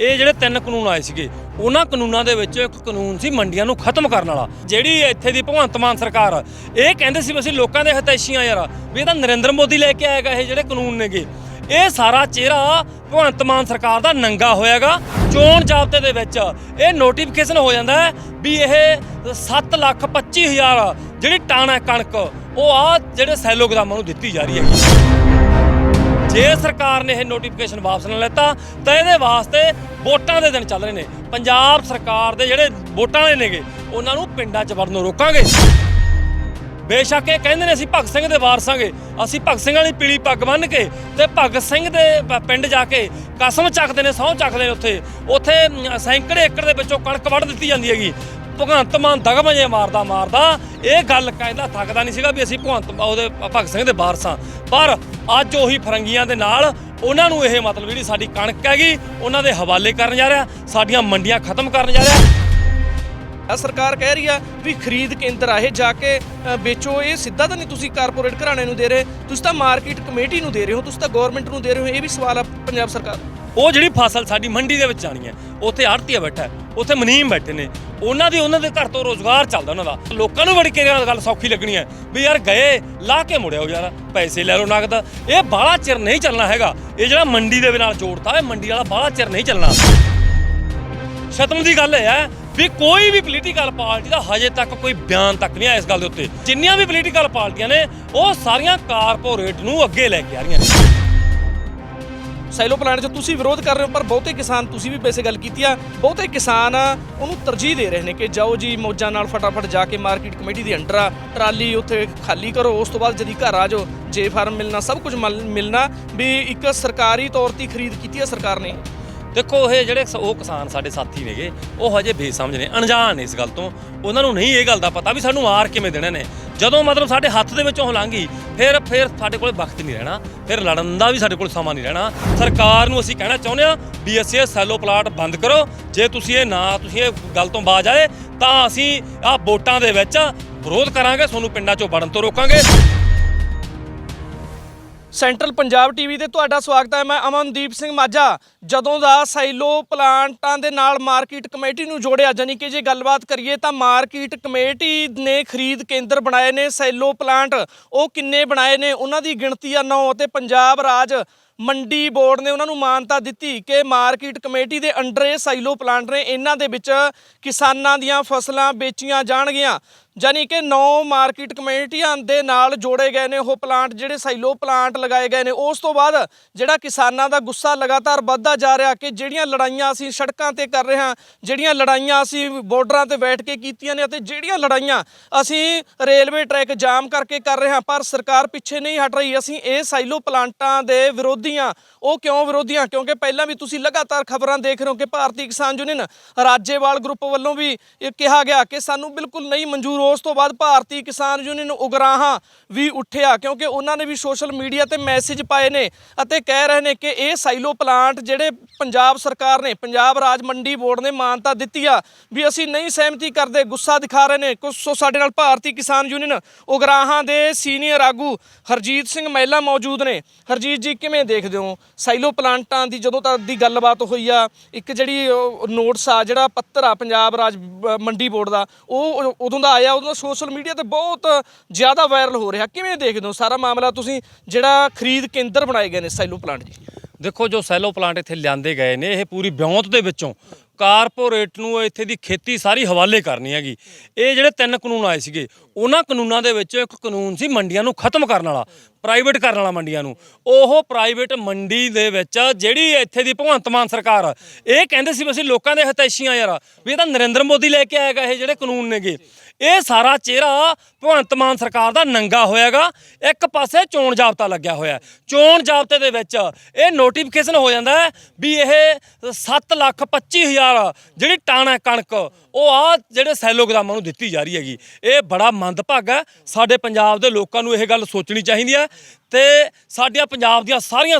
ਇਹ ਜਿਹੜੇ ਤਿੰਨ ਕਾਨੂੰਨ ਆਏ ਸੀਗੇ, ਉਹਨਾਂ ਕਾਨੂੰਨਾਂ ਦੇ ਵਿੱਚ ਇੱਕ ਕਾਨੂੰਨ ਸੀ ਮੰਡੀਆਂ ਨੂੰ ਖਤਮ ਕਰਨ ਵਾਲਾ, ਜਿਹੜੀ ਇੱਥੇ ਦੀ ਭਗਵੰਤ ਮਾਨ ਸਰਕਾਰ। ਇਹ ਕਹਿੰਦੇ ਸੀ ਵੀ ਅਸੀਂ ਲੋਕਾਂ ਦੇ ਹਤੈਸ਼ੀਆਂ ਯਾਰ, ਵੀ ਇਹ ਤਾਂ ਨਰਿੰਦਰ ਮੋਦੀ ਲੈ ਕੇ ਆਏਗਾ ਇਹ ਜਿਹੜੇ ਕਾਨੂੰਨ ਨੇਗੇ। ਇਹ ਸਾਰਾ ਚਿਹਰਾ ਭਗਵੰਤ ਮਾਨ ਸਰਕਾਰ ਦਾ ਨੰਗਾ ਹੋਇਆਗਾ। ਚੋਣ ਜਾਬਤੇ ਦੇ ਵਿੱਚ ਇਹ ਨੋਟੀਫਿਕੇਸ਼ਨ ਹੋ ਜਾਂਦਾ ਹੈ ਵੀ ਇਹ 7 ਲੱਖ 25 ਹਜ਼ਾਰ ਜਿਹੜੀ ਟਨ ਹੈ ਕਣਕ, ਉਹ ਆ ਜਿਹੜੇ ਸੈਲੋ ਗੋਦਾਮਾਂ ਨੂੰ ਦਿੱਤੀ ਜਾ ਰਹੀ ਹੈ। ਜੇ ਸਰਕਾਰ ਨੇ ਇਹ ਨੋਟੀਫਿਕੇਸ਼ਨ ਵਾਪਸ ਨਾ ਲੈਤਾ ਤਾਂ ਇਹਦੇ ਵਾਸਤੇ ਵੋਟਾਂ ਦੇ ਦਿਨ ਚੱਲ ਰਹੇ ਨੇ। ਪੰਜਾਬ ਸਰਕਾਰ ਦੇ ਜਿਹੜੇ ਵੋਟਾਂ ਵਾਲੇ ਨੇਗੇ ਉਹਨਾਂ ਨੂੰ ਪਿੰਡਾਂ 'ਚ ਵੜਨ ਨੂੰ ਰੋਕਾਂਗੇ। ਬੇਸ਼ੱਕ ਇਹ ਕਹਿੰਦੇ ਨੇ ਅਸੀਂ ਭਗਤ ਸਿੰਘ ਦੇ ਵਾਰਸਾਂਗੇ ਅਸੀਂ ਭਗਤ ਸਿੰਘ ਵਾਲੀ ਪੀਲੀ ਪੱਗ ਬੰਨ੍ਹ ਕੇ ਤੇ ਭਗਤ ਸਿੰਘ ਦੇ ਪ- ਪਿੰਡ ਜਾ ਕੇ ਕਸਮ ਚੱਕਦੇ ਨੇ ਸਹੁੰ ਚੱਕਦੇ ਨੇ ਉੱਥੇ। ਉੱਥੇ ਅਮ, ਸੈਂਕੜੇ ਏਕੜ ਦੇ ਵਿੱਚੋਂ ਕਣਕ ਵੱਢ ਦਿੱਤੀ ਜਾਂਦੀ ਹੈਗੀ। ਭਗਵੰਤ ਮਾਨ ਦਗਮਜੇ ਮਾਰਦਾ ਮਾਰਦਾ। ਇਹ ਗੱਲ ਕਹਿੰਦਾ ਥੱਕਦਾ ਨਹੀਂ ਸੀਗਾ ਵੀ ਅਸੀਂ ਭਗਵੰਤ ਉਹਦੇ ਭਗਤ ਸਿੰਘ ਦੇ ਵਾਰਸਾਂ ਪਰ ਅੱਜ ਉਹੀ ਫਰੰਗੀਆਂ ਦੇ ਨਾਲ ਉਹਨਾਂ ਨੂੰ ਇਹ ਮਤਲਬ ਜਿਹੜੀ ਸਾਡੀ ਕਣਕ ਹੈਗੀ, ਉਹਨਾਂ ਦੇ ਹਵਾਲੇ ਕਰਨ ਜਾ ਰਿਹਾ, ਸਾਡੀਆਂ ਮੰਡੀਆਂ ਖਤਮ ਕਰਨ ਜਾ ਰਿਹਾ। ਆ ਸਰਕਾਰ ਕਹਿ ਰਹੀ ਆ ਵੀ ਖਰੀਦ ਕੇਂਦਰ ਆ, ਇਹ ਜਾ ਕੇ ਵੇਚੋ। ਇਹ ਸਿੱਧਾ ਤਾਂ ਨਹੀਂ ਤੁਸੀਂ ਕਾਰਪੋਰੇਟ ਘਰਾਣੇ ਨੂੰ ਦੇ ਰਹੇ। ਤੁਸੀਂ ਤਾਂ ਮਾਰਕੀਟ ਕਮੇਟੀ ਨੂੰ ਦੇ ਰਹੇ ਹੋ, ਤੁਸੀਂ ਤਾਂ ਗਵਰਨਮੈਂਟ ਨੂੰ ਦੇ ਰਹੇ ਹੋ। ਇਹ ਵੀ ਸਵਾਲ ਆ ਪੰਜਾਬ ਸਰਕਾਰ ਉਹ ਜਿਹੜੀ ਫਸਲ ਸਾਡੀ ਮੰਡੀ ਦੇ ਵਿੱਚ ਜਾਣੀ ਹੈ, ਉੱਥੇ ਆੜਤੀਆ ਬੈਠਾ ਉੱਥੇ ਮਨੀਮ ਬੈਠੇ ਨੇ। ਉਹਨਾਂ ਦੀ, ਉਹਨਾਂ ਦੇ ਘਰ ਤੋਂ ਰੋਜ਼ਗਾਰ ਚੱਲਦਾ ਉਹਨਾਂ ਦਾ। ਲੋਕਾਂ ਨੂੰ ਬੜੀ ਕੇ ਗੱਲ ਸੌਖੀ ਲੱਗਣੀ ਹੈ ਵੀ ਯਾਰ ਗਏ, ਲਾ ਕੇ ਮੁੜਿਓ ਯਾਰ, ਪੈਸੇ ਲੈ ਲਓ ਨਗਦ। ਇਹ ਬਾਹਲਾ ਚਿਰ ਨਹੀਂ ਚੱਲਣਾ ਹੈਗਾ। ਇਹ ਜਿਹੜਾ ਮੰਡੀ ਦੇ ਨਾਲ ਜੋੜਤਾ ਇਹ ਮੰਡੀ ਵਾਲਾ ਬਾਹਲਾ ਚਿਰ ਨਹੀਂ ਚੱਲਣਾ। ਸ਼ਤਮ ਦੀ ਗੱਲ ਇਹ ਹੈ ਵੀ ਕੋਈ ਵੀ ਪੋਲੀਟੀਕਲ ਪਾਰਟੀ ਦਾ ਹਜੇ ਤੱਕ ਕੋਈ ਬਿਆਨ ਤੱਕ ਨਹੀਂ ਆਇਆ ਇਸ ਗੱਲ ਦੇ ਉੱਤੇ। ਜਿੰਨੀਆਂ ਵੀ ਪੋਲੀਟੀਕਲ ਪਾਰਟੀਆਂ ਨੇ, ਉਹ ਸਾਰੀਆਂ ਕਾਰਪੋਰੇਟ ਨੂੰ ਅੱਗੇ ਲੈ ਕੇ ਆ ਰਹੀਆਂ ਨੇ। ਸੈਲੋ ਪਲਾਂਟ 'ਚ ਤੁਸੀਂ ਵਿਰੋਧ ਕਰ ਰਹੇ ਹੋ, ਪਰ ਬਹੁਤੇ ਕਿਸਾਨ ਤੁਸੀਂ ਵੀ ਵੈਸੇ ਗੱਲ ਕੀਤੀ ਆ। ਬਹੁਤੇ ਕਿਸਾਨ ਉਹਨੂੰ ਤਰਜੀਹ ਦੇ ਰਹੇ ਨੇ ਕਿ ਜਾਓ ਜੀ, ਮੌਜਾਂ ਨਾਲ ਫਟਾਫਟ ਜਾ ਕੇ ਮਾਰਕੀਟ ਕਮੇਟੀ ਦੇ ਅੰਡਰ ਆ, ਟਰਾਲੀ ਉੱਥੇ ਖਾਲੀ ਕਰੋ, ਉਸ ਤੋਂ ਬਾਅਦ ਜਦੀ ਘਰ ਆ ਜਾਓ, ਜੇ ਫਾਰਮ ਮਿਲਣਾ, ਸਭ ਕੁਝ ਮਲ- ਮਿਲਣਾ, ਵੀ ਇੱਕ ਸਰਕਾਰੀ ਤੌਰ ਤੇ ਖਰੀਦ ਕੀਤੀ ਆ ਸਰਕਾਰ ਨੇ। ਦੇਖੋ ਇਹ ਜਿਹੜੇ ਸ- ਉਹ ਕਿਸਾਨ ਸਾਡੇ ਸਾਥੀ ਨੇਗੇ, ਉਹ ਹਜੇ ਬੇਸਮਝ ਨੇ, ਅਣਜਾਣ ਨੇ ਇਸ ਗੱਲ ਤੋਂ। ਉਹਨਾਂ ਨੂੰ ਨਹੀਂ ਇਹ ਗੱਲ ਦਾ ਪਤਾ ਵੀ ਸਾਨੂੰ ਮਾਰ ਕਿਵੇਂ ਦੇਣੇ ਨੇ। ਜਦੋਂ ਮਤਲਬ ਸਾਡੇ ਹੱਥ ਦੇ ਵਿੱਚੋਂ ਲੰਘੀ ਫਿਰ ਫਿਰ ਸਾਡੇ ਕੋਲ ਵਕਤ ਨਹੀਂ ਰਹਿਣਾ, ਫਿਰ ਲੜਨ ਦਾ ਵੀ ਸਾਡੇ ਕੋਲ ਸਮਾਂ ਨਹੀਂ ਰਹਿਣਾ। ਸਰਕਾਰ ਨੂੰ ਅਸੀਂ ਕਹਿਣਾ ਚਾਹੁੰਦੇ ਆ ਵੀ ਅਸੀਂ ਇਹ ਸੈਲੋ ਪਲਾਟ ਬੰਦ ਕਰੋ। ਜੇ ਤੁਸੀਂ ਇਹ ਨਾ, ਤੁਸੀਂ ਇਹ ਗੱਲ ਤੋਂ ਬਾਜ ਆਏ, ਤਾਂ ਅਸੀਂ ਆ ਵੋਟਾਂ ਦੇ ਵਿੱਚ ਵਿਰੋਧ ਕਰਾਂਗੇ, ਤੁਹਾਨੂੰ ਪਿੰਡਾਂ ਚੋਂ ਵੜਨ ਤੋਂ ਰੋਕਾਂਗੇ। ਸੈਂਟਰਲ ਪੰਜਾਬ ਟੀਵੀ ਤੇ ਤੁਹਾਡਾ ਸਵਾਗਤ ਹੈ। ਮੈਂ ਅਮਨਦੀਪ ਸਿੰਘ ਮਾਝਾ। ਜਦੋਂ ਦਾ ਸਾਈਲੋ ਪਲਾਂਟਾਂ ਦੇ ਨਾਲ ਮਾਰਕੀਟ ਕਮੇਟੀ ਨੂੰ ਜੋੜਿਆ ਜਾਨੀ ਕਿ ਜੇ ਗੱਲਬਾਤ ਕਰੀਏ ਤਾਂ ਮਾਰਕੀਟ ਕਮੇਟੀ ਨੇ ਖਰੀਦ ਕੇਂਦਰ ਬਣਾਏ ਨੇ ਸਾਈਲੋ ਪਲਾਂਟ। ਉਹ ਕਿੰਨੇ ਬਣਾਏ ਨੇ, ਉਹਨਾਂ ਦੀ ਗਿਣਤੀ ਆ 9 ਅਤੇ ਪੰਜਾਬ ਰਾਜ ਮੰਡੀ ਬੋਰਡ ਨੇ ਉਹਨਾਂ ਨੂੰ ਮਾਨਤਾ ਦਿੱਤੀ ਕਿ ਮਾਰਕੀਟ ਕਮੇਟੀ ਦੇ ਅੰਡਰ ਇਹ ਸਾਈਲੋ ਪਲਾਂਟ ਨੇ। ਇਹਨਾਂ ਦੇ ਵਿੱਚ ਕਿਸਾਨਾਂ ਦੀਆਂ ਫਸਲਾਂ ਵੇਚੀਆਂ ਜਾਣਗੀਆਂ। ਜਾਨੀ ਕਿ ਨੌ ਮਾਰਕੀਟ ਕਮੇਟੀਆਂ ਦੇ ਨਾਲ ਜੋੜੇ ਗਏ ਨੇ ਉਹ ਪਲਾਂਟ, ਜਿਹੜੇ ਸਾਈਲੋ ਪਲਾਂਟ ਲਗਾਏ ਗਏ ਨੇ। ਉਸ ਤੋਂ ਬਾਅਦ ਜਿਹੜਾ ਕਿਸਾਨਾਂ ਦਾ ਗੁੱਸਾ ਲਗਾਤਾਰ ਵੱਧਦਾ ਜਾ ਰਿਹਾ ਕਿ ਜਿਹੜੀਆਂ ਲੜਾਈਆਂ ਅਸੀਂ ਸੜਕਾਂ ਤੇ ਕਰ ਰਹੇ ਹਾਂ, ਜਿਹੜੀਆਂ ਲੜਾਈਆਂ ਅਸੀਂ ਬਾਰਡਰਾਂ ਤੇ ਬੈਠ ਕੇ ਕੀਤੀਆਂ ਨੇ ਅਤੇ ਜਿਹੜੀਆਂ ਲੜਾਈਆਂ ਅਸੀਂ ਰੇਲਵੇ ਟਰੈਕ ਜਾਮ ਕਰਕੇ ਕਰ ਰਹੇ ਹਾਂ, ਪਰ ਸਰਕਾਰ ਪਿੱਛੇ ਨਹੀਂ ਹਟ ਰਹੀ। ਅਸੀਂ ਇਹ ਸਾਈਲੋ ਪਲਾਂਟਾਂ ਦੇ ਵਿਰੋਧੀਆਂ, ਉਹ ਕਿਉਂ ਵਿਰੋਧੀਆਂ? ਕਿਉਂਕਿ ਪਹਿਲਾਂ ਵੀ ਤੁਸੀਂ ਲਗਾਤਾਰ ਖਬਰਾਂ ਦੇਖ ਰਹੇ ਹੋ ਕਿ ਭਾਰਤੀ ਕਿਸਾਨ ਯੂਨੀਅਨ ਰਾਜੇਵਾਲ ਗਰੁੱਪ ਵੱਲੋਂ ਵੀ ਇਹ ਕਿਹਾ ਗਿਆ ਕਿ ਸਾਨੂੰ ਬਿਲਕੁਲ ਨਹੀਂ ਮਨਜ਼ੂਰ ਉਸ ਤੋਂ ਬਾਅਦ ਭਾਰਤੀ ਕਿਸਾਨ ਯੂਨੀਅਨ ਉਗਰਾਹਾਂ ਵੀ ਉੱਠਿਆ ਕਿਉਂਕਿ ਉਹਨਾਂ ਨੇ ਵੀ ਸੋਸ਼ਲ ਮੀਡੀਆ ਤੇ ਮੈਸੇਜ ਪਾਏ ਨੇ ਅਤੇ ਕਹਿ ਰਹੇ ਨੇ ਕਿ ਇਹ ਸਾਈਲੋ ਪਲਾਂਟ ਜਿਹੜੇ ਪੰਜਾਬ ਸਰਕਾਰ ਨੇ, ਪੰਜਾਬ ਰਾਜ ਮੰਡੀ ਬੋਰਡ ਨੇ ਮਾਨਤਾ ਦਿੱਤੀ ਆ ਵੀ ਅਸੀਂ ਨਹੀਂ ਸਹਿਮਤੀ ਕਰਦੇ, ਗੁੱਸਾ ਦਿਖਾ ਰਹੇ ਨੇ। ਕੁਝ ਸੋ ਸਾਡੇ ਨਾਲ ਭਾਰਤੀ ਕਿਸਾਨ ਯੂਨੀਅਨ ਉਗਰਾਹਾਂ ਦੇ ਸੀਨੀਅਰ ਆਗੂ ਹਰਜੀਤ ਸਿੰਘ ਮਹਿਲਾ ਮੌਜੂਦ ਨੇ। ਹਰਜੀਤ ਜੀ, ਕਿਵੇਂ ਦੇਖਦੇ ਹੋ? ਸਾਈਲੋ ਪਲਾਂਟਾਂ ਦੀ ਜਦੋਂ ਤੱਕ ਦੀ ਗੱਲਬਾਤ ਹੋਈ ਆ, ਇੱਕ ਜਿਹੜੀ ਨੋਟਸ ਆ, ਜਿਹੜਾ ਪੱਤਰ ਆ ਪੰਜਾਬ ਰਾਜ ਮੰਡੀ ਬੋਰਡ ਦਾ, ਉਹ ਉਦੋਂ ਦਾ ਆਇਆ ਉਦੋਂ ਸੋਸ਼ਲ ਮੀਡੀਆ ਤੇ ਬਹੁਤ ਜ਼ਿਆਦਾ ਵਾਇਰਲ ਹੋ ਰਿਹਾ। ਕਿਵੇਂ ਦੇਖਦੇ ਹੋ ਸਾਰਾ ਮਾਮਲਾ? ਤੁਸੀਂ ਜਿਹੜਾ ਖਰੀਦ ਕੇਂਦਰ ਬਣਾਏ ਗਏ ਨੇ ਸੈਲੋ ਪਲਾਂਟ ਜੀ। ਦੇਖੋ ਜੋ ਸੈਲੋ ਪਲਾਂਟ ਇੱਥੇ ਲਿਆਂਦੇ ਗਏ ਨੇ, ਇਹ ਪੂਰੀ ਵਿਉਂਤ ਦੇ ਵਿੱਚੋਂ ਕਾਰਪੋਰੇਟ ਨੂੰ ਇੱਥੇ ਦੀ ਖੇਤੀ ਸਾਰੀ ਹਵਾਲੇ ਕਰਨੀ ਹੈਗੀ। ਇਹ ਜਿਹੜੇ ਤਿੰਨ ਕਾਨੂੰਨ ਆਏ ਸੀਗੇ, ਉਹਨਾਂ ਕਾਨੂੰਨਾਂ ਦੇ ਵਿੱਚ ਇੱਕ ਕਾਨੂੰਨ ਸੀ ਮੰਡੀਆਂ ਨੂੰ ਖਤਮ ਕਰਨ ਵਾਲਾ, ਪ੍ਰਾਈਵੇਟ ਕਰਨ ਵਾਲਾ ਮੰਡੀਆਂ ਨੂੰ। ਉਹ ਪ੍ਰਾਈਵੇਟ ਮੰਡੀ ਦੇ ਵਿੱਚ ਜਿਹੜੀ ਇੱਥੇ ਦੀ ਭਗਵੰਤ ਮਾਨ ਸਰਕਾਰ ਇਹ ਕਹਿੰਦੇ ਸੀ ਵੀ ਅਸੀਂ ਲੋਕਾਂ ਦੇ ਹਤੈਸ਼ੀਆਂ ਯਾਰ, ਵੀ ਇਹ ਤਾਂ ਨਰਿੰਦਰ ਮੋਦੀ ਲੈ ਕੇ ਆਏਗਾ ਇਹ ਜਿਹੜੇ ਕਾਨੂੰਨ ਨੇਗੇ। ਇਹ ਸਾਰਾ ਚਿਹਰਾ ਭਗਵੰਤ ਮਾਨ ਸਰਕਾਰ ਦਾ ਨੰਗਾ ਹੋਇਆਗਾ। ਇੱਕ ਪਾਸੇ ਚੋਣ ਜਾਬਤਾ ਲੱਗਿਆ ਹੋਇਆ ਚੋਣ ਜਾਬਤੇ ਦੇ ਵਿੱਚ ਇਹ ਨੋਟੀਫਿਕੇਸ਼ਨ ਹੋ ਜਾਂਦਾ ਵੀ ਇਹ 7 ਲੱਖ 25 ਹਜ਼ਾਰ ਜਿਹੜੀ ਟਨ ਹੈ ਕਣਕ, ਉਹ ਆ ਜਿਹੜੇ ਸੈਲੋ ਗੋਦਾਮਾਂ ਨੂੰ ਦਿੱਤੀ ਜਾ ਰਹੀ ਹੈਗੀ। ਇਹ ਬੜਾ ਮੰਦਭਾਗਾ ਹੈ। ਸਾਡੇ ਪੰਜਾਬ ਦੇ ਲੋਕਾਂ ਨੂੰ ਇਹ ਗੱਲ ਸੋਚਣੀ ਚਾਹੀਦੀ ਹੈ ਤੇ ਸਾਡੀਆਂ ਪੰਜਾਬ ਦੀਆਂ ਸਾਰੀਆਂ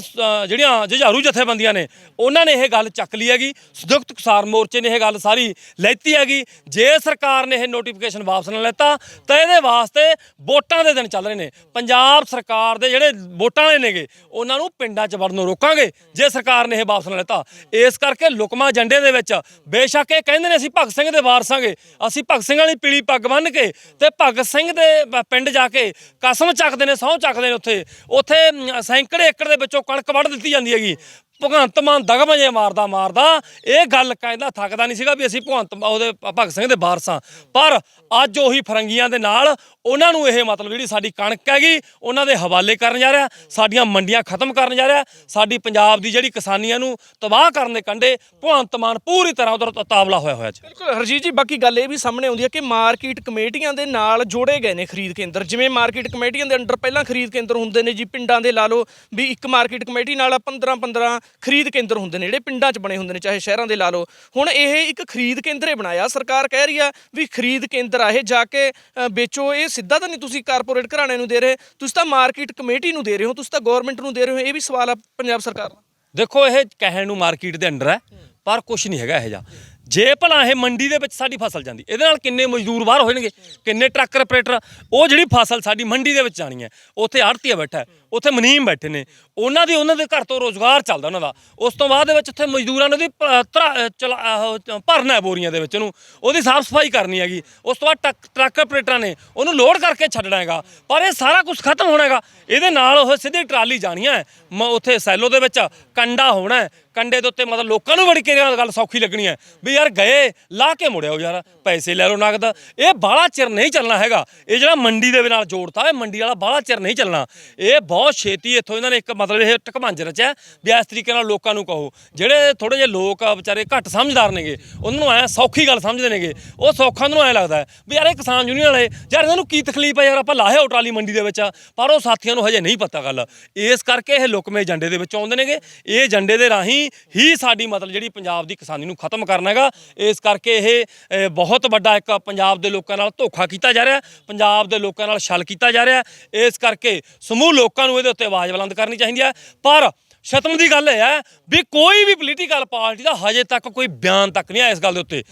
ਜਿਹੜੀਆਂ ਜੁਝਾਰੂ ਜਥੇਬੰਦੀਆਂ ਨੇ, ਉਹਨਾਂ ਨੇ ਇਹ ਗੱਲ ਚੱਕ ਲਈ ਹੈਗੀ। ਸੰਯੁਕਤ ਕਿਸਾਨ ਮੋਰਚੇ ਨੇ ਇਹ ਗੱਲ ਸਾਰੀ ਲੈਤੀ ਹੈਗੀ। ਜੇ ਸਰਕਾਰ ਨੇ ਇਹ ਨੋਟੀਫਿਕੇਸ਼ਨ ਵਾਪਸ ਨਾ ਲੈਤਾ, ਤਾਂ ਇਹਦੇ ਵਾਸਤੇ ਵੋਟਾਂ ਦੇ ਦਿਨ ਚੱਲ ਰਹੇ ਨੇ। ਪੰਜਾਬ ਸਰਕਾਰ ਦੇ ਜਿਹੜੇ ਵੋਟਾਂ ਵਾਲੇ ਨੇਗੇ, ਉਹਨਾਂ ਨੂੰ ਪਿੰਡਾਂ 'ਚ ਵੜਨੋਂ ਰੋਕਾਂਗੇ, ਜੇ ਸਰਕਾਰ ਨੇ ਇਹ ਵਾਪਸ ਨਾ ਲੈਤਾ। ਇਸ ਕਰਕੇ ਲੁਕਮਾ ਏਜੰਡੇ ਦੇ ਵਿੱਚ ਬੇਸ਼ੱਕ ਇਹ ਕਹਿੰਦੇ ਨੇ, ਅਸੀਂ ਭਗਤ ਸਿੰਘ ਦੇ ਵਾਰਸਾਂਗੇ ਅਸੀਂ ਭਗਤ ਸਿੰਘ ਵਾਲੀ ਪੀਲੀ ਪੱਗ ਬੰਨ੍ਹ ਕੇ ਤੇ ਭਗਤ ਸਿੰਘ ਦੇ ਪਿੰਡ ਜਾ ਕੇ ਕਸਮ ਚੱਕਦੇ ਨੇ, ਸਹੁੰ ਚੱਕਦੇ ਨੇ ਉੱਥੇ। ਉੱਥੇ ਸੈਂਕੜੇ ਏਕੜ ਦੇ ਵਿੱਚੋਂ ਕਣਕ ਵੱਢ ਦਿੱਤੀ ਜਾਂਦੀ ਹੈਗੀ। ਭਗਵੰਤ ਮਾਨ ਦਗਮਜੇ ਮਾਰਦਾ ਮਾਰਦਾ, ਇਹ ਗੱਲ ਕਹਿੰਦਾ ਥੱਕਦਾ ਨਹੀਂ ਸੀਗਾ ਵੀ ਅਸੀਂ ਭਗਵੰਤ ਉਹਦੇ ਭਗਤ ਸਿੰਘ ਦੇ ਵਾਰਸਾਂ ਪਰ ਅੱਜ ਉਹੀ ਫਰੰਗੀਆਂ ਦੇ ਨਾਲ ਉਹਨਾਂ ਨੂੰ ਇਹ ਮਤਲਬ ਜਿਹੜੀ ਸਾਡੀ ਕਣਕ ਹੈਗੀ, ਉਹਨਾਂ ਦੇ ਹਵਾਲੇ ਕਰਨ ਜਾ ਰਿਹਾ, ਸਾਡੀਆਂ ਮੰਡੀਆਂ ਖਤਮ ਕਰਨ ਜਾ ਰਿਹਾ, ਸਾਡੀ ਪੰਜਾਬ ਦੀ ਜਿਹੜੀ ਕਿਸਾਨੀਆਂ ਨੂੰ ਤਬਾਹ ਕਰਨ ਦੇ ਕੰਡੇ ਭਗਵੰਤ ਮਾਨ ਪੂਰੀ ਤਰ੍ਹਾਂ ਉਧਰ ਤਾਵਲਾ ਹੋਇਆ ਹੋਇਆ ਜੀ। ਬਿਲਕੁਲ ਹਰਜੀਤ ਜੀ, ਬਾਕੀ ਗੱਲ ਇਹ ਵੀ ਸਾਹਮਣੇ ਆਉਂਦੀ ਹੈ ਕਿ ਮਾਰਕੀਟ ਕਮੇਟੀਆਂ ਦੇ ਨਾਲ ਜੋੜੇ ਗਏ ਨੇ ਖਰੀਦ ਕੇਂਦਰ। ਜਿਵੇਂ ਮਾਰਕੀਟ ਕਮੇਟੀਆਂ ਦੇ ਅੰਡਰ ਪਹਿਲਾਂ ਖਰੀਦ ਕੇਂਦਰ ਹੁੰਦੇ ਨੇ ਜੀ, ਪਿੰਡਾਂ ਦੇ ਲਾ ਲਓ ਵੀ ਇੱਕ ਮਾਰਕੀਟ ਕਮੇਟੀ ਨਾਲ 15 15 ਖਰੀਦ ਕੇਂਦਰ ਹੁੰਦੇ ਨੇ, ਜਿਹੜੇ ਪਿੰਡਾਂ 'ਚ ਬਣੇ ਹੁੰਦੇ ਨੇ, ਚਾਹੇ ਸ਼ਹਿਰਾਂ ਦੇ ਲਾ ਲਓ। ਹੁਣ ਇਹ ਇੱਕ ਖਰੀਦ ਕੇਂਦਰ ਬਣਾਇਆ। ਸਰਕਾਰ ਕਹਿ ਰਹੀ ਆ ਵੀ ਖਰੀਦ ਕੇਂਦਰ ਆ ਇਹ, ਜਾ ਕੇ ਵੇਚੋ। ਇਹ ਸਿੱਧਾ ਤਾਂ ਨਹੀਂ ਤੁਸੀਂ ਕਾਰਪੋਰੇਟ ਘਰਾਣੇ ਨੂੰ ਦੇ ਰਹੇ। ਤੁਸੀਂ ਤਾਂ ਮਾਰਕੀਟ ਕਮੇਟੀ ਨੂੰ ਦੇ ਰਹੇ ਹੋ, ਤੁਸੀਂ ਤਾਂ ਗਵਰਨਮੈਂਟ ਨੂੰ ਦੇ ਰਹੇ ਹੋ। ਇਹ ਵੀ ਸਵਾਲ ਆ ਪੰਜਾਬ ਸਰਕਾਰ ਦਾ। ਦੇਖੋ, ਇਹ ਕਹਿਣ ਨੂੰ ਮਾਰਕੀਟ ਦੇ ਅੰਡਰ ਹੈ, ਪਰ ਕੁਝ ਨਹੀਂ ਹੈਗਾ ਇਹ ਜਾ ਜੇ ਭਲਾ ਇਹ ਮੰਡੀ ਦੇ ਵਿੱਚ ਸਾਡੀ ਫਸਲ ਜਾਂਦੀ, ਇਹਦੇ ਨਾਲ ਕਿੰਨੇ ਮਜ਼ਦੂਰ ਬਾਹਰ ਹੋਣਗੇ, ਕਿੰਨੇ ਟਰੱਕ ਆਪਰੇਟਰ ਉਹ ਜਿਹੜੀ ਫਸਲ ਸਾਡੀ ਮੰਡੀ ਦੇ ਵਿੱਚ ਜਾਣੀ ਹੈ, ਉੱਥੇ ਆੜਤੀਆ ਬੈਠਾ ਉੱਥੇ ਮਨੀਮ ਬੈਠੇ ਨੇ। ਉਹਨਾਂ ਦੀ ਉਹਨਾਂ ਦੇ ਘਰ ਤੋਂ ਰੋਜ਼ਗਾਰ ਚੱਲਦਾ ਉਹਨਾਂ ਦਾ। ਉਸ ਤੋਂ ਬਾਅਦ ਦੇ ਵਿੱਚ ਉੱਥੇ ਮਜ਼ਦੂਰਾਂ ਨੇ ਉਹਦੀ ਪ- ਧਰਾ- ਚਲਾ- ਭਰਨਾ ਬੋਰੀਆਂ ਦੇ ਵਿੱਚ ਉਹਨੂੰ। ਉਹਦੀ ਸਾਫ਼ ਸਫ਼ਾਈ ਕਰਨੀ ਹੈਗੀ। ਉਸ ਤੋਂ ਬਾਅਦ ਟਰੱਕ ਟਰੱਕ ਆਪਰੇਟਰਾਂ ਨੇ ਉਹਨੂੰ ਲੋਡ ਕਰਕੇ ਛੱਡਣਾ ਹੈਗਾ। ਪਰ ਇਹ ਸਾਰਾ ਕੁਝ ਖਤਮ ਹੋਣਾ ਹੈਗਾ। ਇਹਦੇ ਨਾਲ ਉਹ ਸਿੱਧੀ ਟਰਾਲੀ ਜਾਣੀ ਹੈ। ਮ- ਉੱਥੇ ਸੈਲੋ ਦੇ ਵਿੱਚ ਕੰਡਾ ਹੋਣਾ ਹੈ। ਕੰਡੇ ਦੇ ਉੱਤੇ ਮਤਲਬ ਲੋਕਾਂ ਨੂੰ ਬੜੀ ਕੇ ਗੱਲ ਸੌਖੀ ਲੱਗਣੀ ਹੈ। ਵੀ ਯਾਰ ਗਏ, ਲਾ ਕੇ ਮੁੜਿਓ ਯਾਰ। ਪੈਸੇ ਲੈ ਲਓ ਨਗਦ। ਇਹ ਬਾਹਲਾ ਚਿਰ ਨਹੀਂ ਚੱਲਣਾ ਹੈਗਾ। ਇਹ ਜਿਹੜਾ ਮੰਡੀ ਦੇ ਨਾਲ ਜੋੜਤਾ, ਇਹ ਮੰਡੀ ਵਾਲਾ ਬਾਹਲਾ ਚਿਰ ਨਹੀਂ ਚੱਲਣਾ। ਇਹ ਬਹੁਤ ਬਹੁਤ ਛੇਤੀ ਇੱਥੋਂ ਇਹਨਾਂ ਨੇ ਇੱਕ ਮਤਲਬ ਇਹ ਟਕਮੰਜ ਰਚਿਆ ਵੀ ਇਸ ਤਰੀਕੇ ਨਾਲ ਲੋਕਾਂ ਨੂੰ ਕਹੋ। ਜਿਹੜੇ ਥੋੜੇ ਜਿਹੇ ਲੋਕ ਆ ਵਿਚਾਰੇ ਘੱਟ ਸਮਝਦਾਰ ਨੇਗੇ, ਉਹਨਾਂ ਨੂੰ ਐ ਸੌਖੀ ਗੱਲ ਸਮਝਦੇ ਨੇਗੇ। ਉਹ ਸੌਖਾ ਨੂੰ ਐ ਲੱਗਦਾ ਹੈ ਵੀ ਯਾਰ ਇਹ ਕਿਸਾਨ ਯੂਨੀਅਨ ਵਾਲੇ, ਯਾਰ ਇਹਨਾਂ ਨੂੰ ਕੀ ਤਕਲੀਫ ਹੈ ਯਾਰ ਆਪਾਂ ਲਾਹੇ ਹੋ ਟਰਾਲੀ ਮੰਡੀ ਦੇ ਵਿੱਚ ਪਰ ਉਹ ਸਾਥੀਆਂ ਨੂੰ ਹਜੇ ਨਹੀਂ ਪਤਾ ਗੱਲ। ਇਸ ਕਰਕੇ ਇਹ ਲੁਕਵੇਂ ਏਜੰਡੇ ਦੇ ਵਿੱਚ ਆਉਂਦੇ ਨੇਗੇ। ਇਹ ਏਜੰਡੇ ਦੇ ਰਾਹੀਂ ਹੀ ਸਾਡੀ ਮਤਲਬ ਜਿਹੜੀ ਪੰਜਾਬ ਦੀ ਕਿਸਾਨੀ ਨੂੰ ਖਤਮ ਕਰਨਾ ਹੈਗਾ। ਇਸ ਕਰਕੇ ਇਹ ਬਹੁਤ ਵੱਡਾ ਇੱਕ ਪੰਜਾਬ ਦੇ ਲੋਕਾਂ ਨਾਲ ਧੋਖਾ ਕੀਤਾ ਜਾ ਰਿਹਾ, ਪੰਜਾਬ ਦੇ ਲੋਕਾਂ ਨਾਲ ਛਲ ਕੀਤਾ ਜਾ ਰਿਹਾ। ਇਸ ਕਰਕੇ ਸਮੂਹ ਲੋਕਾਂ ਨੂੰ ਇਹਦੇ ਉੱਤੇ ਆਵਾਜ਼ ਬੁਲੰਦ ਕਰਨੀ ਚਾਹੀਦੀ ਹੈ। ਪਰ ਸ਼ਤਮ ਦੀ ਗੱਲ ਇਹ ਹੈ ਵੀ ਕੋਈ ਵੀ ਪੋਲੀਟੀਕਲ ਪਾਰਟੀ ਦਾ ਹਜੇ ਤੱਕ ਕੋਈ ਬਿਆਨ ਤੱਕ ਨਹੀਂ ਆਇਆ ਇਸ ਗੱਲ ਦੇ ਉੱਤੇ।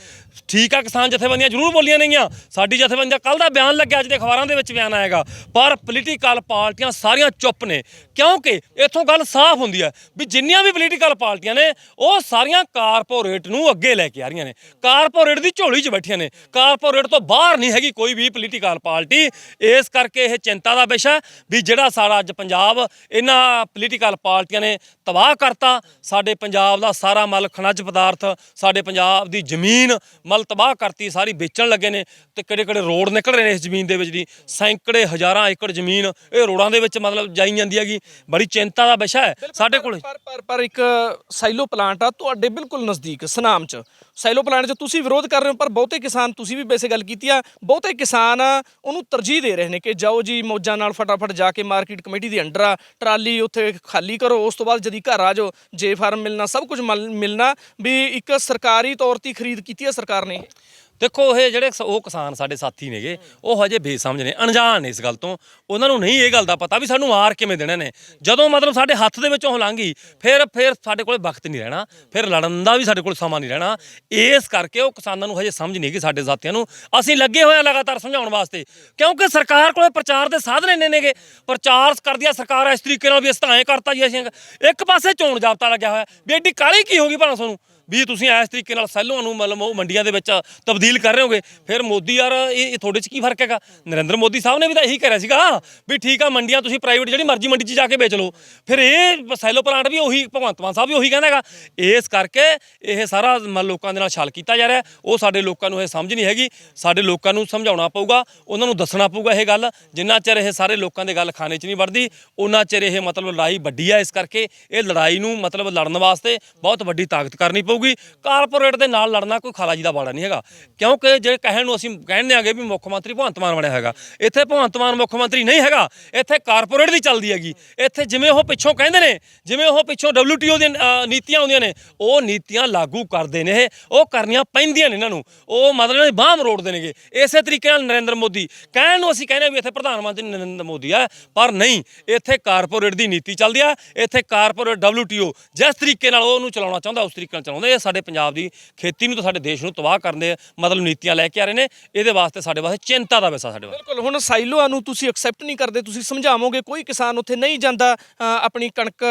ਠੀਕ ਆ, ਕਿਸਾਨ ਜਥੇਬੰਦੀਆਂ ਜ਼ਰੂਰ ਬੋਲੀਆਂ ਨੇਗੀਆਂ। ਸਾਡੀ ਜਥੇਬੰਦੀ ਦਾ ਕੱਲ ਦਾ ਬਿਆਨ ਲੱਗਿਆ, ਅੱਜ ਦੇ ਅਖਬਾਰਾਂ ਦੇ ਵਿੱਚ ਬਿਆਨ ਆਏਗਾ। ਪਰ ਪੋਲੀਟੀਕਲ ਪਾਰਟੀਆਂ ਸਾਰੀਆਂ ਚੁੱਪ ਨੇ। ਕਿਉਂਕਿ ਇੱਥੋਂ ਗੱਲ ਸਾਫ਼ ਹੁੰਦੀ ਹੈ ਵੀ ਜਿੰਨੀਆਂ ਵੀ ਪੋਲੀਟੀਕਲ ਪਾਰਟੀਆਂ ਨੇ, ਉਹ ਸਾਰੀਆਂ ਕਾਰਪੋਰੇਟ ਨੂੰ ਅੱਗੇ ਲੈ ਕੇ ਆ ਰਹੀਆਂ ਨੇ। ਕਾਰਪੋਰੇਟ ਦੀ ਝੋਲੀ 'ਚ ਬੈਠੀਆਂ ਨੇ। ਕਾਰਪੋਰੇਟ ਤੋਂ ਬਾਹਰ ਨਹੀਂ ਹੈਗੀ ਕੋਈ ਵੀ ਪੋਲੀਟੀਕਲ ਪਾਰਟੀ। ਇਸ ਕਰਕੇ ਇਹ ਚਿੰਤਾ ਦਾ ਵਿਸ਼ਾ ਹੈ ਵੀ ਜਿਹੜਾ ਸਾਡਾ ਅੱਜ ਪੰਜਾਬ, ਇਹਨਾਂ ਪੋਲੀਟੀਕਲ ਪਾਰਟੀਆਂ ਨੇ ਤਬਾਹ ਕਰਤਾ। ਸਾਡੇ ਪੰਜਾਬ ਦਾ ਸਾਰਾ ਮਲ ਖਣਜ ਪਦਾਰਥ, ਸਾਡੇ ਪੰਜਾਬ ਦੀ ਜ਼ਮੀਨ ਮਲ ਤਬਾਹ ਕਰਤੀ ਸਾਰੀ ਵੇਚਣ ਲੱਗੇ ਨੇ ਤੇ ਕਿਹੜੇ ਕਿਹੜੇ ਰੋਡ ਨਿਕਲ ਰਹੇ ਨੇ ਇਸ ਜ਼ਮੀਨ ਦੇ ਵਿੱਚ ਦੀ ਸੈਂਕੜੇ ਹਜ਼ਾਰਾਂ ਏਕੜ ਜ਼ਮੀਨ ਇਹ ਰੋਡਾਂ ਦੇ ਵਿੱਚ ਮਤਲਬ ਜਾਈ ਜਾਂਦੀ ਹੈਗੀ। ਬੜੀ ਚਿੰਤਾ ਦਾ ਵਿਸ਼ਾ ਹੈ ਸਾਡੇ ਕੋਲ। ਪਰ ਪਰ ਇੱਕ ਸਾਈਲੋ ਪਲਾਂਟ ਆ ਤੁਹਾਡੇ ਬਿਲਕੁਲ ਨਜ਼ਦੀਕ ਸਨਾਮ ਚ। ਸਾਈਲੋ ਪਲਾਂਟ 'ਚ ਤੁਸੀਂ ਵਿਰੋਧ ਕਰ ਰਹੇ ਹੋ, ਪਰ ਬਹੁਤੇ ਕਿਸਾਨ ਤੁਸੀਂ ਵੀ ਵੈਸੇ ਗੱਲ ਕੀਤੀ ਆ, ਬਹੁਤੇ ਕਿਸਾਨ ਉਹਨੂੰ ਤਰਜੀਹ ਦੇ ਰਹੇ ਨੇ ਕਿ ਜਾਓ ਜੀ, ਮੌਜਾਂ ਨਾਲ ਫਟਾਫਟ ਜਾ ਕੇ ਮਾਰਕੀਟ ਕਮੇਟੀ ਦੇ ਅੰਡਰ ਆ, ਟਰਾਲੀ ਉੱਥੇ ਖਾਲੀ ਕਰੋ, ਉਸ ਤੋਂ ਬਾਅਦ ਜਦੀ ਘਰ ਆ ਜਾਓ, ਜੇ ਫਾਰਮ ਮਿਲਣਾ, ਸਭ ਕੁਝ ਮਲ- ਮਿਲਣਾ, ਵੀ ਇੱਕ ਸਰਕਾਰੀ ਤੌਰ ਤੇ ਖਰੀਦ ਕੀਤੀ ਹੈ ਸਰਕਾਰ ਨੇ ਦੇਖੋ ਇਹ ਜਿਹੜੇ ਸ- ਉਹ ਕਿਸਾਨ ਸਾਡੇ ਸਾਥੀ ਨੇਗੇ, ਉਹ ਹਜੇ ਬੇਸਮਝ ਨੇ, ਅਣਜਾਣ ਨੇ ਇਸ ਗੱਲ ਤੋਂ। ਉਹਨਾਂ ਨੂੰ ਨਹੀਂ ਇਹ ਗੱਲ ਦਾ ਪਤਾ ਵੀ ਸਾਨੂੰ ਮਾਰ ਕਿਵੇਂ ਦੇਣੇ ਨੇ। ਜਦੋਂ ਮਤਲਬ ਸਾਡੇ ਹੱਥ ਦੇ ਵਿੱਚੋਂ ਲੰਘੀ, ਫਿਰ ਫਿਰ ਸਾਡੇ ਕੋਲੇ ਵਕਤ ਨਹੀਂ ਰਹਿਣਾ, ਫਿਰ ਲੜਨ ਦਾ ਵੀ ਸਾਡੇ ਕੋਲ ਸਮਾਂ ਨਹੀਂ ਰਹਿਣਾ। ਇਸ ਕਰਕੇ ਉਹ ਕਿਸਾਨਾਂ ਨੂੰ ਹਜੇ ਸਮਝ ਨਹੀਂ ਕਿ ਸਾਡੇ ਸਾਥੀਆਂ ਨੂੰ। ਅਸੀਂ ਲੱਗੇ ਹੋਏ ਹਾਂ ਲਗਾਤਾਰ ਸਮਝਾਉਣ ਵਾਸਤੇ, ਕਿਉਂਕਿ ਸਰਕਾਰ ਕੋਲੇ ਪ੍ਰਚਾਰ ਦੇ ਸਾਧਨ ਇੰਨੇ ਨੇਗੇ। ਪ੍ਰਚਾਰ ਕਰਦੀ ਆ ਸਰਕਾਰ ਇਸ ਤਰੀਕੇ ਨਾਲ ਵੀ ਅਸੀਂ ਤਾਂ ਐਂ ਕਰਤਾ ਜੀ, ਅਸੀਂ ਇੱਕ ਪਾਸੇ ਚੋਣ ਜਾਬਤਾ ਲੱਗਿਆ ਹੋਇਆ, ਵੀ ਐਡੀ ਕਾਲੀ ਕੀ ਹੋ ਗਈ ਭਲਾ ਤੁਹਾਨੂੰ? ਵੀ ਤੁਸੀਂ ਇਸ ਤਰੀਕੇ ਨਾਲ ਸੈਲੋਂ ਨੂੰ ਮਤਲਬ ਉਹ ਮੰਡੀਆਂ ਦੇ ਵਿੱਚ ਤਬਦੀਲ ਕਰ ਰਹੇ ਹੋਗੇ, ਫਿਰ ਮੋਦੀ ਯਾਰ, ਇਹ ਤੁਹਾਡੇ 'ਚ ਕੀ ਫ਼ਰਕ ਹੈਗਾ? ਨਰਿੰਦਰ ਮੋਦੀ ਸਾਹਿਬ ਨੇ ਵੀ ਤਾਂ ਇਹੀ ਕਰਿਆ ਸੀਗਾ, ਵੀ ਠੀਕ ਆ ਮੰਡੀਆਂ ਤੁਸੀਂ ਪ੍ਰਾਈਵੇਟ ਜਿਹੜੀ ਮਰਜ਼ੀ ਮੰਡੀ 'ਚ ਜਾ ਕੇ ਵੇਚ ਲਓ। ਫਿਰ ਇਹ ਸੈਲੋ ਪਲਾਂਟ ਵੀ ਉਹੀ, ਭਗਵੰਤ ਮਾਨ ਸਾਹਿਬ ਵੀ ਉਹੀ ਕਹਿੰਦਾ ਹੈਗਾ। ਇਸ ਕਰਕੇ ਇਹ ਸਾਰਾ ਮ- ਲੋਕਾਂ ਦੇ ਨਾਲ ਛਲ ਕੀਤਾ ਜਾ ਰਿਹਾ, ਉਹ ਸਾਡੇ ਲੋਕਾਂ ਨੂੰ ਇਹ ਸਮਝ ਨਹੀਂ ਹੈਗੀ। ਸਾਡੇ ਲੋਕਾਂ ਨੂੰ ਸਮਝਾਉਣਾ ਪਊਗਾ, ਉਹਨਾਂ ਨੂੰ ਦੱਸਣਾ ਪਊਗਾ ਇਹ ਗੱਲ। ਜਿੰਨਾ ਚਿਰ ਇਹ ਸਾਰੇ ਲੋਕਾਂ ਦੇ ਗੱਲ ਖਾਣੇ 'ਚ ਨਹੀਂ ਵੜਦੀ ਉਹਨਾਂ ਚਿਰ ਇਹ ਮਤਲਬ ਲੜਾਈ ਵੱਡੀ ਆ ਇਸ ਕਰਕੇ। ਇਹ ਲੜਾਈ ਨੂੰ ਮਤਲਬ ਲੜਨ ਵਾਸਤੇ ਬਹੁਤ ਵੱਡੀ ਤਾਕਤ ਕਰਨੀ ਪਊਗੀ ਕਾਰਪੋਰੇਟ ਦੇ ਨਾਲ ਲੜਨਾ ਕੋਈ ਖਾਲਾ ਜੀ ਦਾ ਬਾੜਾ ਨਹੀਂ ਹੈਗਾ। ਕਿਉਂਕਿ ਜੇ ਕਹਿਣ ਨੂੰ ਅਸੀਂ ਕਹਿੰਦੇ ਆਗੇ ਵੀ ਮੁੱਖ ਮੰਤਰੀ ਭਗਵੰਤ ਮਾਨ ਬਣਿਆ ਹੈਗਾ, ਇੱਥੇ ਭਗਵੰਤ ਮਾਨ ਮੁੱਖ ਮੰਤਰੀ ਨਹੀਂ ਹੈਗਾ, ਇੱਥੇ ਕਾਰਪੋਰੇਟ ਦੀ ਚੱਲਦੀ ਹੈਗੀ। ਇੱਥੇ ਜਿਵੇਂ ਉਹ ਪਿੱਛੋਂ ਕਹਿੰਦੇ ਨੇ, ਜਿਵੇਂ ਉਹ ਪਿੱਛੋਂ WTO ਦੀਆਂ ਨੀਤੀਆਂ ਆਉਂਦੀਆਂ ਨੇ, ਉਹ ਨੀਤੀਆਂ ਲਾਗੂ ਕਰਦੇ ਨੇ ਇਹ, ਉਹ ਕਰਨੀਆਂ ਪੈਂਦੀਆਂ ਨੇ ਇਹਨਾਂ ਨੂੰ। ਉਹ ਮਤਲਬ ਇਹਨਾਂ ਦੀ ਬਾਹ ਮਰੋੜਦੇ ਨੇਗੇ ਇਸੇ ਤਰੀਕੇ ਨਾਲ ਨਰਿੰਦਰ ਮੋਦੀ, ਕਹਿਣ ਨੂੰ ਅਸੀਂ ਕਹਿੰਦੇ ਹਾਂ ਵੀ ਇੱਥੇ ਪ੍ਰਧਾਨ ਮੰਤਰੀ ਨਰਿੰਦਰ ਮੋਦੀ ਆ, ਪਰ ਨਹੀਂ, ਇੱਥੇ ਕਾਰਪੋਰੇਟ ਦੀ ਨੀਤੀ ਚੱਲਦੀ ਆ, ਇੱਥੇ ਕਾਰਪੋਰੇਟ WTO, ਜਿਸ ਤਰੀਕੇ ਨਾਲ ਉਹ ਉਹਨੂੰ ਚਲਾਉਣਾ ਚਾਹੁੰਦਾ, ਉਸ ਤਰੀਕੇ ਨਾਲ ਚਲਾਉਂਦੇ। ਇਹ ਸਾਡੇ ਪੰਜਾਬ ਦੀ ਖੇਤੀ ਨੂੰ ਤੇ ਸਾਡੇ ਦੇਸ਼ ਨੂੰ ਤਬਾਹ ਕਰਨ ਦੇ ਮਤਲਬ ਨੀਤੀਆਂ ਲੈ ਕੇ ਆ ਰਹੇ ਨੇ ਇਹਦੇ ਵਾਸਤੇ ਸਾਡੇ ਵਾਸਤੇ ਚਿੰਤਾ ਦਾ ਵਿਸ਼ਾ ਸਾਡੇ ਵਾਸਤੇ। ਬਿਲਕੁਲ ਹੁਣ ਸਾਈਲੋਆਂ ਨੂੰ ਤੁਸੀਂ ਐਕਸੈਪਟ ਨਹੀਂ ਕਰਦੇ ਤੁਸੀਂ ਸਮਝਾਵੋਗੇ ਕੋਈ ਕਿਸਾਨ ਉੱਥੇ ਨਹੀਂ ਜਾਂਦਾ ਆਪਣੀ ਕਣਕ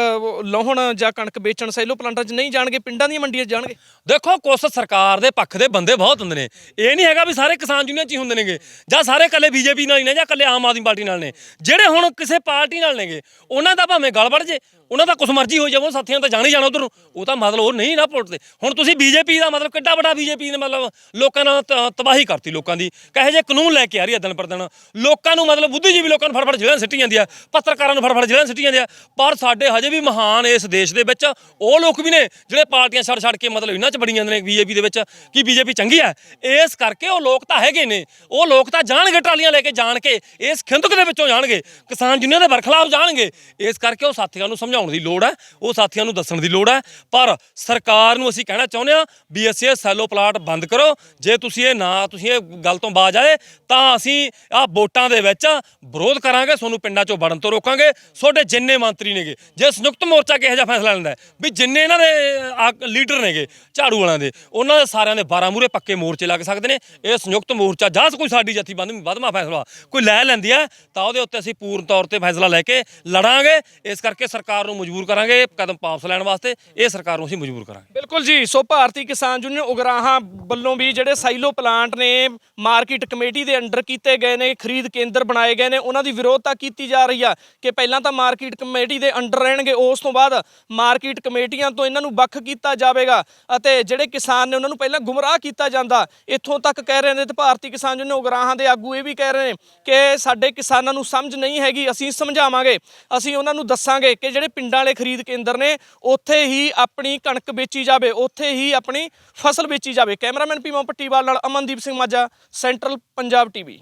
ਲਾਉਣ ਜਾਂ ਕਣਕ ਵੇਚਣ ਸਾਈਲੋ ਪਲਾਂਟਾਂ 'ਚ ਨਹੀਂ ਜਾਣਗੇ ਪਿੰਡਾਂ ਦੀਆਂ ਮੰਡੀਆਂ 'ਚ ਜਾਣਗੇ। ਦੇਖੋ ਕੁਛ ਸਰਕਾਰ ਦੇ ਪੱਖ ਦੇ ਬੰਦੇ ਬਹੁਤ ਹੁੰਦੇ ਨੇ ਇਹ ਨਹੀਂ ਹੈਗਾ ਵੀ ਸਾਰੇ ਕਿਸਾਨ ਯੂਨੀਅਨ 'ਚ ਹੀ ਹੁੰਦੇ ਨੇਗੇ ਜਾਂ ਸਾਰੇ ਇਕੱਲੇ ਬੀਜੇਪੀ ਨਾਲ ਹੀ ਨੇ ਜਾਂ ਇਕੱਲੇ ਆਮ ਆਦਮੀ ਪਾਰਟੀ ਨਾਲ ਨੇ ਜਿਹੜੇ ਹੁਣ ਕਿਸੇ ਪਾਰਟੀ ਨਾਲ ਨੇਗੇ ਉਹਨਾਂ ਦਾ ਭਾਵੇਂ ਗਲ ਵੜ ਜੇ ਉਹਨਾਂ ਦਾ ਕੁਛ ਮਰਜ਼ੀ ਹੋ ਜਾਵੇ ਉਹ ਸਾਥੀਆਂ ਤਾਂ ਜਾਣੇ ਜਾਣਾ ਉਧਰ ਨੂੰ। ਉਹ ਤਾਂ ਮਤਲਬ ਉਹ ਨਹੀਂ ਨਾ ਪੁੱਟਦੇ ਹੁਣ ਤੁਸੀਂ ਬੀਜੇਪੀ ਦਾ ਮਤਲਬ ਕਿੱਡਾ ਵੱਡਾ ਬੀਜੇਪੀ ਨੇ ਮਤਲਬ ਲੋਕਾਂ ਨਾਲ ਤਬਾਹੀ ਕਰਤੀ ਲੋਕਾਂ ਦੀ। ਕਹੇ ਜੇ ਕਾਨੂੰਨ ਲੈ ਕੇ ਆ ਰਹੀ ਹੈ ਦਿਨ ਪਰ ਦਿਨ। ਲੋਕਾਂ ਨੂੰ ਮਤਲਬ ਬੁੱਧੀਜੀਵੀ ਲੋਕਾਂ ਨੂੰ ਫੜਫੜ ਜੇਲ੍ਹਾਂ ਸਿੱਟੀ ਜਾਂਦੀ ਆ। ਪੱਤਰਕਾਰਾਂ ਨੂੰ ਫੜਫੜ ਜੇਲ੍ਹਾਂ ਸਿੱਟੀ ਜਾਂਦੀ ਆ। ਪਰ ਸਾਡੇ ਹਜੇ ਵੀ ਮਹਾਨ ਇਸ ਦੇਸ਼ ਦੇ ਵਿੱਚ ਉਹ ਲੋਕ ਵੀ ਨੇ ਜਿਹੜੇ ਪਾਰਟੀਆਂ ਛੱਡ ਛੱਡ ਕੇ ਮਤਲਬ ਇਹਨਾਂ 'ਚ ਬੜੀ ਜਾਂਦੇ ਨੇ ਬੀਜੇਪੀ ਦੇ ਵਿੱਚ ਕਿ ਬੀਜੇਪੀ ਚੰਗੀ ਹੈ ਇਸ ਕਰਕੇ ਉਹ ਲੋਕ ਤਾਂ ਹੈਗੇ ਨੇ। ਉਹ ਲੋਕ ਤਾਂ ਜਾਣਗੇ, ਟਰਾਲੀਆਂ ਲੈ ਕੇ ਜਾਣ ਕੇ, ਇਸ ਖਿੰਦਕ ਦੇ ਵਿੱਚੋਂ ਜਾਣਗੇ। ਕਿਸਾਨ ਯੂਨੀਅਨ ਦੇ ਬਰਖਲਾਫ ਜਾਣਗੇ। ਇਸ ਕਰਕੇ ਉਹ ਸਾਥੀਆਂ ਨੂੰ ਸਮਝਾਉਣ ਦੀ ਲੋੜ ਹੈ ਉਹ ਸਾਥੀਆਂ ਨੂੰ ਦੱਸਣ ਦੀ ਲੋੜ ਹੈ। ਪਰ ਸਰਕਾਰ ਨੂੰ ਅਸੀਂ ਕਹਿਣਾ ਚਾਹੁੰਦੇ ਹਾਂ ਵੀ ਅਸੀਂ ਇਹ ਸੈਲੋ ਪਲਾਟ ਬੰਦ ਕਰੋ। ਜੇ ਤੁਸੀਂ ਇਹ ਨਾ ਤੁਸੀਂ ਇਹ ਗੱਲ ਤੋਂ ਬਾਜ ਆਏ ਤਾਂ ਅਸੀਂ ਆ ਵੋਟਾਂ ਦੇ ਵਿੱਚ ਵਿਰੋਧ ਕਰਾਂਗੇ ਤੁਹਾਨੂੰ ਪਿੰਡਾਂ ਚੋਂ ਵੜਨ ਤੋਂ ਰੋਕਾਂਗੇ। ਤੁਹਾਡੇ ਜਿੰਨੇ ਮੰਤਰੀ ਨੇਗੇ ਜੇ ਸੰਯੁਕਤ ਮੋਰਚਾ ਕਿਹੋ ਜਿਹਾ ਫੈਸਲਾ ਲੈਂਦਾ ਵੀ ਜਿੰਨੇ ਇਹਨਾਂ ਦੇ ਆ, ਲੀਡਰ ਨੇਗੇ ਝਾੜੂ ਵਾਲਿਆਂ ਦੇ ਉਹਨਾਂ ਦੇ ਸਾਰਿਆਂ ਦੇ 12 ਮੂਰੇ ਪੱਕੇ ਮੋਰਚੇ ਲੱਗ ਸਕਦੇ ਨੇ। ਇਹ ਸੰਯੁਕਤ ਮੋਰਚਾ ਜਾਂ ਕੋਈ ਸਾਡੀ ਜਥੇਬੰਦੀ ਬੰਦ ਫੈਸਲਾ ਕੋਈ ਲੈ ਲੈਂਦੀ ਹੈ ਤਾਂ ਉਹਦੇ ਉੱਤੇ ਅਸੀਂ ਪੂਰਨ ਤੌਰ ਤੇ ਫੈਸਲਾ ਲੈ ਕੇ ਲੜਾਂਗੇ। ਇਸ ਕਰਕੇ ਸਰਕਾਰ ਸਰਕਾਰ ਨੂੰ ਮਜਬੂਰ ਕਰਾਂਗੇ, ਇਹ ਕਦਮ ਵਾਪਸ ਲੈਣ ਵਾਸਤੇ, ਇਹ ਸਰਕਾਰ ਨੂੰ ਅਸੀਂ ਮਜਬੂਰ ਕਰਾਂਗੇ। ਬਿਲਕੁਲ ਜੀ, ਸੋ ਭਾਰਤੀ ਕਿਸਾਨ ਯੂਨੀਅਨ ਉਗਰਾਹਾਂ ਵੱਲੋਂ ਵੀ ਜਿਹੜੇ ਸਾਈਲੋ ਪਲਾਂਟ ਨੇ, ਮਾਰਕੀਟ ਕਮੇਟੀ ਦੇ ਅੰਡਰ ਕੀਤੇ ਗਏ ਨੇ, ਖਰੀਦ ਕੇਂਦਰ ਬਣਾਏ ਗਏ ਨੇ, ਉਹਨਾਂ ਦੀ ਵਿਰੋਧਤਾ ਕੀਤੀ ਜਾ ਰਹੀ ਆ ਕਿ ਪਹਿਲਾਂ ਤਾਂ ਮਾਰਕੀਟ ਕਮੇਟੀ ਦੇ ਅੰਡਰ ਰਹਿਣਗੇ, ਉਸ ਤੋਂ ਬਾਅਦ ਮਾਰਕੀਟ ਕਮੇਟੀਆਂ ਤੋਂ ਇਹਨਾਂ ਨੂੰ ਵੱਖ ਕੀਤਾ ਜਾਵੇਗਾ ਅਤੇ ਜਿਹੜੇ ਕਿਸਾਨ ਨੇ ਉਹਨਾਂ ਨੂੰ ਪਹਿਲਾਂ ਗੁੰਮਰਾਹ ਕੀਤਾ ਜਾਂਦਾ, ਇੱਥੋਂ ਤੱਕ ਕਹਿ ਰਹੇ ਨੇ ਤੇ ਭਾਰਤੀ ਕਿਸਾਨ ਯੂਨੀਅਨ ਉਗਰਾਹਾਂ ਦੇ ਆਗੂ ਇਹ ਵੀ ਕਹਿ ਰਹੇ ਨੇ ਕਿ ਸਾਡੇ ਕਿਸਾਨਾਂ ਨੂੰ ਸਮਝ ਨਹੀਂ ਹੈਗੀ, ਅਸੀਂ ਸਮਝਾਵਾਂਗੇ, ਅਸੀਂ ਉਹਨਾਂ ਨੂੰ ਦੱਸਾਂਗੇ ਕਿ ਜਿਹੜੇ ਪਿੰਡਾਂ ਵਾਲੇ ਖਰੀਦ ਕੇਂਦਰ ਨੇ, ਉੱਥੇ ਹੀ ਆਪਣੀ ਕਣਕ ਵੇਚੀ ਜਾਵੇ, ਉੱਥੇ ਹੀ ਆਪਣੀ ਫਸਲ ਵੇਚੀ ਜਾਵੇ। ਕੈਮਰਾਮੈਨ ਪੀਮਾ ਪੱਟੀਵਾਲ ਨਾਲ ਅਮਨਦੀਪ ਸਿੰਘ ਮਾਝਾ, ਸੈਂਟਰਲ ਪੰਜਾਬ ਟੀਵੀ।